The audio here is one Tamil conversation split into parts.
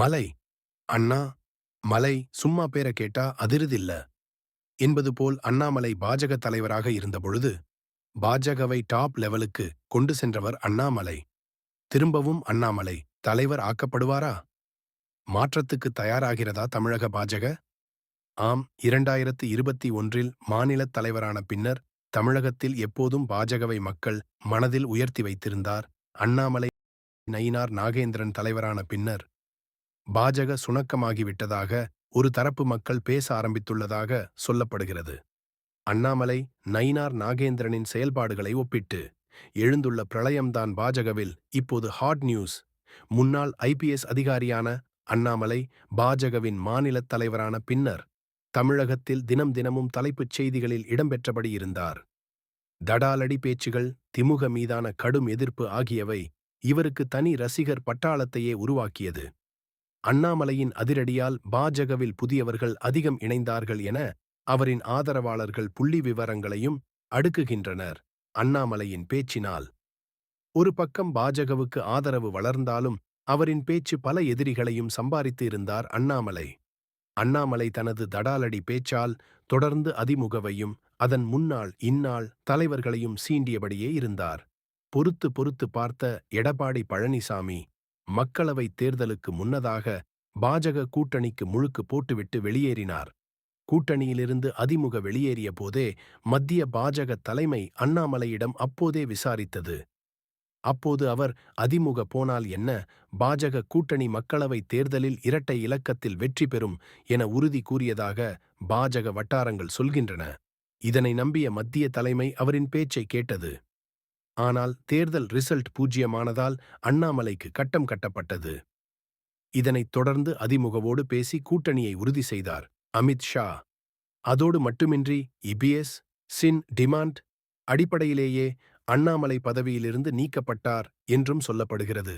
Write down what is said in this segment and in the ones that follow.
மலை. அண்ணா மலை சும்மா பேர கேட்டா அதிருதில்ல. என்பது போல் அண்ணாமலை பாஜக தலைவராக இருந்தபொழுது பாஜகவை டாப் லெவலுக்கு கொண்டு சென்றவர் அண்ணாமலை. திரும்பவும் அண்ணாமலை தலைவர் ஆக்கப்படுவாரா? மாற்றத்துக்கு தயாராகிறதா தமிழக பாஜக? ஆம் இரண்டாயிரத்து இருபத்தி ஒன்றில் மாநிலத் தலைவரான பின்னர் தமிழகத்தில் எப்போதும் பாஜகவை மக்கள் மனதில் உயர்த்தி வைத்திருந்தார் அண்ணாமலை. நயினார் நாகேந்திரன் தலைவரான பின்னர் பாஜக சுணக்கமாகிவிட்டதாக ஒரு தரப்பு மக்கள் பேச ஆரம்பித்துள்ளதாக சொல்லப்படுகிறது. அண்ணாமலை நயினார் நாகேந்திரனின் செயல்பாடுகளை ஒப்பிட்டு எழுந்துள்ள பிரளயம்தான் பாஜகவில் இப்போது ஹாட் நியூஸ். முன்னாள் ஐபிஎஸ் அதிகாரியான அண்ணாமலை பாஜகவின் மாநிலத் தலைவரான பின்னர் தமிழகத்தில் தினம் தினமும் தலைப்புச் செய்திகளில் இடம்பெற்றபடி இருந்தார். தடாலடி பேச்சுகள் திமுக மீதான கடும் எதிர்ப்பு ஆகியவை இவருக்கு தனி ரசிகர் பட்டாளத்தையே உருவாக்கியது. அண்ணாமலையின் அதிரடியால் பாஜகவில் புதியவர்கள் அதிகம் இணைந்தார்கள் என அவரின் ஆதரவாளர்கள் புள்ளி விவரங்களையும் அடுக்குகின்றனர். அண்ணாமலையின் பேச்சினால் ஒரு பக்கம் பாஜகவுக்கு ஆதரவு வளர்ந்தாலும் அவரின் பேச்சு பல எதிரிகளையும் சம்பாதித்து இருந்தார் அண்ணாமலை. அண்ணாமலை தனது தடாலடி பேச்சால் தொடர்ந்து அதிமுகவையும் அதன் முன்னாள் இந்நாள் தலைவர்களையும் சீண்டியபடியே இருந்தார். பொறுத்து பொறுத்து பார்த்த எடப்பாடி பழனிசாமி மக்களவைத் தேர்தலுக்கு முன்னதாக பாஜக கூட்டணிக்கு முழுக்கு போட்டுவிட்டு வெளியேறினார். கூட்டணியிலிருந்து அதிமுக வெளியேறிய போதே மத்திய பாஜக தலைமை அண்ணாமலையிடம் அப்போதே விசாரித்தது. அப்போது அவர் அதிமுக போனால் என்ன? பாஜக கூட்டணி மக்களவைத் தேர்தலில் இரட்டை இலக்கத்தில் வெற்றி பெறும் என உறுதி கூறியதாக பாஜக வட்டாரங்கள் சொல்கின்றன. இதனை நம்பிய மத்திய தலைமை அவரின் பேச்சை கேட்டது. ஆனால் தேர்தல் ரிசல்ட் பூஜ்யமானதால் அண்ணாமலைக்கு கட்டம் கட்டப்பட்டது. இதனைத் தொடர்ந்து அதிமுகவோடு பேசி கூட்டணியை உறுதி செய்தார் அமித் ஷா. அதோடு மட்டுமின்றி இபிஎஸ் சின் டிமாண்ட் அடிப்படையிலேயே அண்ணாமலை பதவியிலிருந்து நீக்கப்பட்டார் என்றும் சொல்லப்படுகிறது.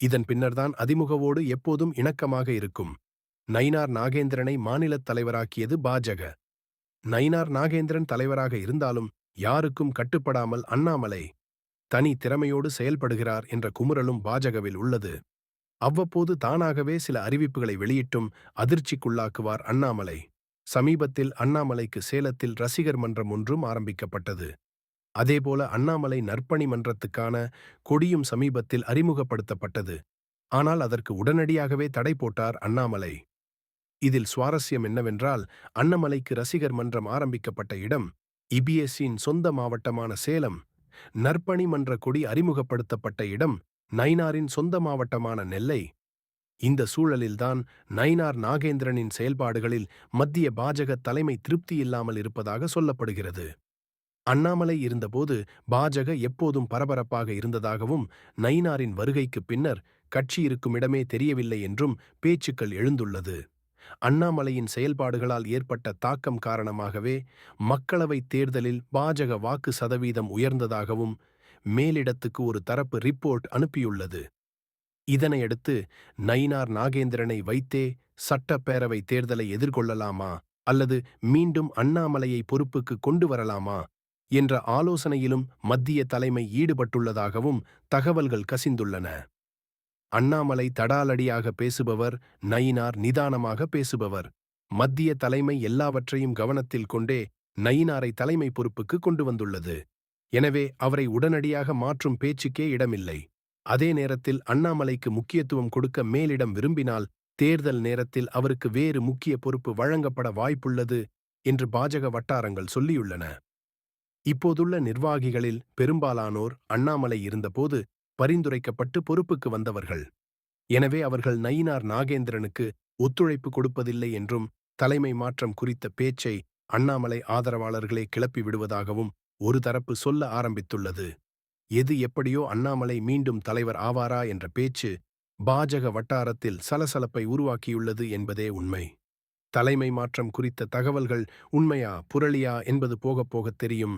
இதன் பின்னர்தான் அதிமுகவோடு எப்போதும் இணக்கமாக இருக்கும். நயினார் நாகேந்திரனை மாநிலத் தலைவராக்கியது பாஜக. நயினார் நாகேந்திரன் தலைவராக இருந்தாலும் யாருக்கும் கட்டுப்படாமல் அண்ணாமலை தனி திறமையோடு செயல்படுகிறார் என்ற குமுறலும் பாஜகவில் உள்ளது. அவ்வப்போது தானாகவே சில அறிவிப்புகளை வெளியிட்டும் அதிர்ச்சிக்குள்ளாக்குவார் அண்ணாமலை. சமீபத்தில் அண்ணாமலைக்கு சேலத்தில் ரசிகர் மன்றம் ஒன்றும் ஆரம்பிக்கப்பட்டது. அதேபோல அண்ணாமலை நற்பணி மன்றத்துக்கான கொடியும் சமீபத்தில் அறிமுகப்படுத்தப்பட்டது. ஆனால் அதற்கு உடனடியாகவே தடை போட்டார் அண்ணாமலை. இதில் சுவாரஸ்யம் என்னவென்றால் அண்ணாமலைக்கு ரசிகர் மன்றம் ஆரம்பிக்கப்பட்ட இடம் இபிஎஸ்சியின் சொந்த மாவட்டமான சேலம் நற்பணி மன்ற கொடி அறிமுகப்படுத்தப்பட்ட இடம் நைனாரின் சொந்த மாவட்டமான நெல்லை. இந்த சூழலில்தான் நைனார் நாகேந்திரனின் செயல்பாடுகளில் மத்திய பாஜக தலைமை திருப்தி இல்லாமல் இருப்பதாக சொல்லப்படுகிறது. அண்ணாமலை இருந்தபோது பாஜக எப்போதும் பரபரப்பாக இருந்ததாகவும் நைனாரின் வருகைக்குப் பின்னர் கட்சி இருக்கும் இடமே தெரியவில்லை என்றும் பேச்சுக்கள் எழுந்துள்ளது. அண்ணாமலையின் செயல்பாடுகளால் ஏற்பட்ட தாக்கம் காரணமாகவே மக்களவைத் தேர்தலில் பாஜக வாக்கு சதவீதம் உயர்ந்ததாகவும் மேலிடத்துக்கு ஒரு தரப்பு ரிப்போர்ட் அனுப்பியுள்ளது. இதனையடுத்து நயினார் நாகேந்திரனை வைத்தே சட்டப்பேரவை தேர்தலை எதிர்கொள்ளலாமா அல்லது மீண்டும் அண்ணாமலையை பொறுப்புக்கு கொண்டு வரலாமா என்ற ஆலோசனையிலும் மத்திய தலைமை ஈடுபட்டுள்ளதாகவும் தகவல்கள் கசிந்துள்ளன. அண்ணாமலை தடாலடியாக பேசுபவர் நயினார் நிதானமாக பேசுபவர். மத்திய தலைமை எல்லாவற்றையும் கவனத்தில் கொண்டே நயினாரை தலைமை பொறுப்புக்கு கொண்டு வந்துள்ளது. எனவே அவரை உடனடியாக மாற்றும் பேச்சுக்கே இடமில்லை. அதே நேரத்தில் அண்ணாமலைக்கு முக்கியத்துவம் கொடுக்க மேலிடம் விரும்பினால் தேர்தல் நேரத்தில் அவருக்கு வேறு முக்கிய பொறுப்பு வழங்கப்பட வாய்ப்புள்ளது என்று பாஜக வட்டாரங்கள் சொல்லியுள்ளன. இப்போதுள்ள நிர்வாகிகளில் பெரும்பாலானோர் அண்ணாமலை இருந்தபோது பரிந்துரைக்கப்பட்டு பொறுப்புக்கு வந்தவர்கள். எனவே அவர்கள் நயினார் நாகேந்திரனுக்கு ஒத்துழைப்பு கொடுப்பதில்லை என்றும் தலைமை மாற்றம் குறித்த பேச்சை அண்ணாமலை ஆதரவாளர்களே கிளப்பி விடுவதாகவும் ஒரு தரப்பு சொல்ல ஆரம்பித்துள்ளது. எது எப்படியோ அண்ணாமலை மீண்டும் தலைவர் ஆவாரா என்ற பேச்சு பாஜக வட்டாரத்தில் சலசலப்பை உருவாக்கியுள்ளது என்பதே உண்மை. தலைமை மாற்றம் குறித்த தகவல்கள் உண்மையா புரளியா என்பது போகப் போகத் தெரியும்.